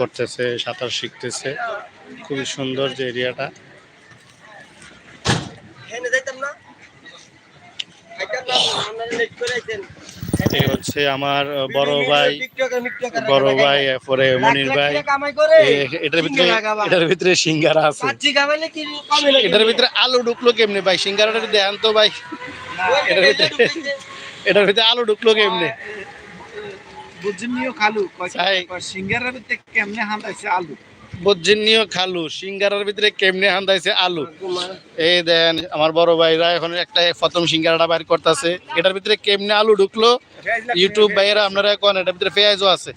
করতেছে সাঁতার শিখতেছে। খুবই সুন্দর যে এরিয়াটা। এই হচ্ছে আমার বড় ভাই বড় ভাই এরপরে মনির ভাই। এটার ভিতরে এটার ভিতরে সিঙ্গারা আছে। এটার ভিতরে আলু ঢুকলো কেমনি ভাই? সিঙ্গারাটা দেন তো ভাই। এটার ভিতরে এটার ভিতরে আলু ঢুকলো কেমনে? বুঝিনিও খালু কয়- তাই। কয় সিঙ্গারের ভিতরে কেমনে হান্দাইছে আলু? বজ্জিনীয় খালু সিঙ্গারার ভিতরে কেমনে হান্দাইছে আলু? এই দেন আমার বড় ভাইরা এখন একটা প্রথম সিঙ্গারাটা বাইর করতেছে। এটার ভিতরে কেমনে আলু ঢুকলো? ইউটিউব ভাইয়েরা আপনারা এখন এটার ভিতরে পেঁয়াজও আছে।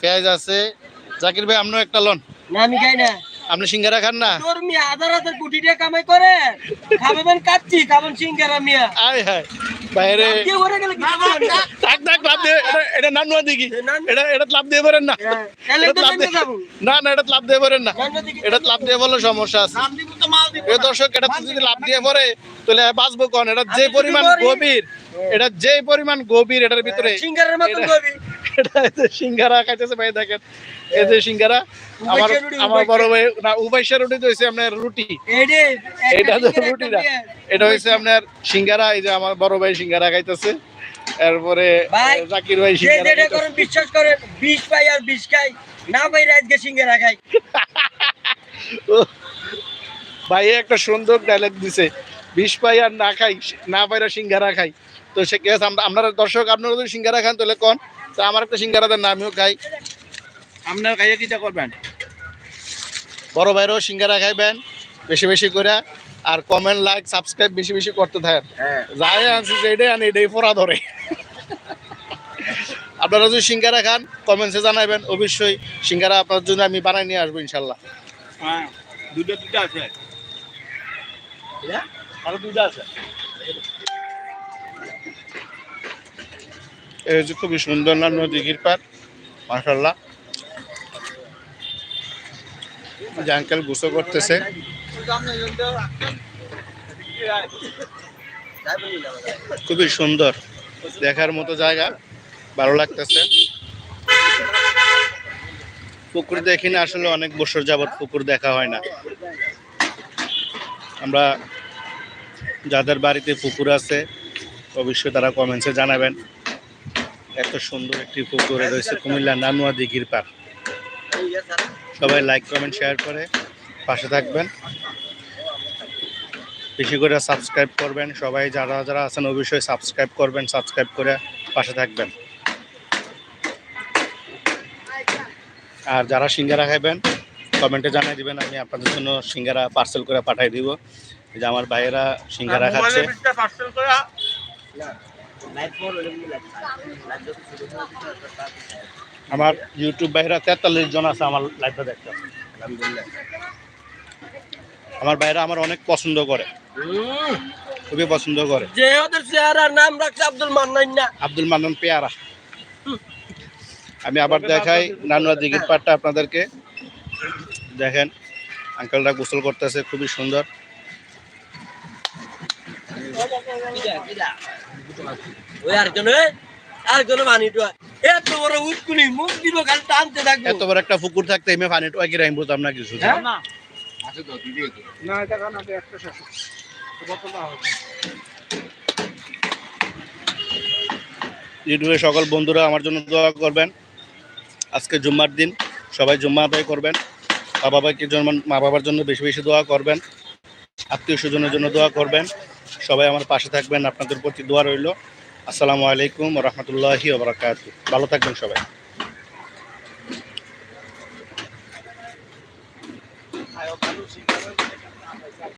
পেঁয়াজ আছে। জাকির ভাই আপনার একটা লন। না আমি খাই না। আপনি সিঙ্গারা খান না? তোর মিয়া হাজার হাজার কোটি টাকা কামাই করে। খাবেন কাচ্চি খাবেন সিঙ্গারা মিয়া। আয় হায়। বাইরে? থাক থাক এটা এটা এটা এটা লাভ দিয়ে পারেন না। যাব। না না এটা লাভ দিয়ে পারেন না। এটা লাভ দিয়ে বললে সমস্যা আছে। দর্শক এটা যদি লাভ দিয়ে পরে তাহলে বাঁচবো কোন এটা যে পরিমাণ গভীর এটা যে পরিমাণ গভীর এটার ভিতরে সিঙ্গারের মতন এটা- করবি এটা এই যে সিঙ্গারা খাইতেছে ভাই দেখেন। এই যে সিঙ্গারা আমার আমার বড় ভাই না উবাইশা রুটি তো হইছে আপনার রুটি। এটা তো রুটি না এটা হইছে আপনার সিঙ্গারা এই যে আমার বড় ভাই সিঙ্গারা খাইতেছে। এরপরে আহ, জাকির ভাই যে যেটা করেন বিশ্বাস করেন বিষ পাই আর বিষ খাই না পাই আজকে সিঙ্গারা খাই। ভাই একটা সুন্দর ডায়লগ দিছে বিষ পাই আর না খাই না পাইরা সিঙ্গারা খাই। তো সে কেস আপনারা দর্শক আপনারা যদি সিঙ্গারা খান তাহলে কোন? তো আমার একটা সিঙ্গারা দেন না আমিও খাই। আপনার খাইয়া কিটা করবেন? বড় ভাইরাও সিঙ্গারা খাইবেন বেশি বেশি করে আর কমেন্ট লাইক সাবস্ক্রাইব বেশি বেশি করতে থাকেন। হ্যাঁ। যাই আনছি যে এটাই আনি এটাই ফোরা ধরে। আপনারা যদি সিঙ্গারা খান কমেন্টসে জানাবেন অবশ্যই সিঙ্গারা আপনার জন্য আমি বানাই নিয়ে আসব ইনশাল্লাহ। হ্যাঁ দুটো দুটো আছে। আরও দুটো আছে। এই হচ্ছে খুবই সুন্দর না নদীগির পার মাসাল্লাহ যে আঙ্কেল গুছো করতেছে। খুবই সুন্দর। দেখার মতো জায়গা, ভালো লাগতেছে। পুকুর দেখি না, আসলে অনেক বছর যাবত পুকুর দেখা হয় না। আমরা যাদের বাড়িতে পুকুর আছে, অবশ্যই তারা কমেন্টসে জানাবেন। এত সুন্দর একটি পুকুরে রয়েছে কুমিল্লা নানুয়া দিঘির পার সবাই লাইক কমেন্ট শেয়ার করে পাশে থাকবেন। বেশি করে সাবস্ক্রাইব করবেন। সবাই যারা যারা আছেন অবশ্যই সাবস্ক্রাইব করবেন সাবস্ক্রাইব করে পাশে থাকবেন। আর যারা সিঙ্গারা খাইবেন কমেন্টে জানাই দিবেন আমি আপনাদের জন্য সিঙ্গারা পার্সেল করে পাঠাই দিব। যে আমার ভাইয়েরা সিঙ্গারা খাচ্ছে। আমার ইউটিউব ভাইরা তেতাল্লিশ জন আছে আমার লাইভটা দেখতে। আমার ভাইরা আমার অনেক পছন্দ করে। খুবই পছন্দ করে। যে ওদের চেহারার নাম রাখছে আব্দুল মান্নান না। আব্দুল মান্নান পেয়ারা। আমি আবার দেখাই নানুয়া দিঘির পাটটা আপনাদেরকে। দেখেন আঙ্কেলরা গোসল করতেছে খুবই সুন্দর। এত বড় একটা পুকুর থাকতে এমনি পানি টুয়া কিরাই বুঝতাম না কিছু। হ্যাঁ? না না এটা কারণ একটা শেষ ইউটিউবের সকল বন্ধুরা আমার জন্য দোয়া করবেন। আজকে জুম্মার দিন সবাই জুম্মা আদায় করবেন। মা বাবাকে জন্য মা বাবার জন্য বেশি বেশি দোয়া করবেন। আত্মীয় স্বজনের জন্য দোয়া করবেন। সবাই আমার পাশে থাকবেন আপনাদের প্রতি দোয়া রইল। আসসালামু আলাইকুম রহমতুল্লাহি ওবরাকাত ভালো থাকবেন সবাই।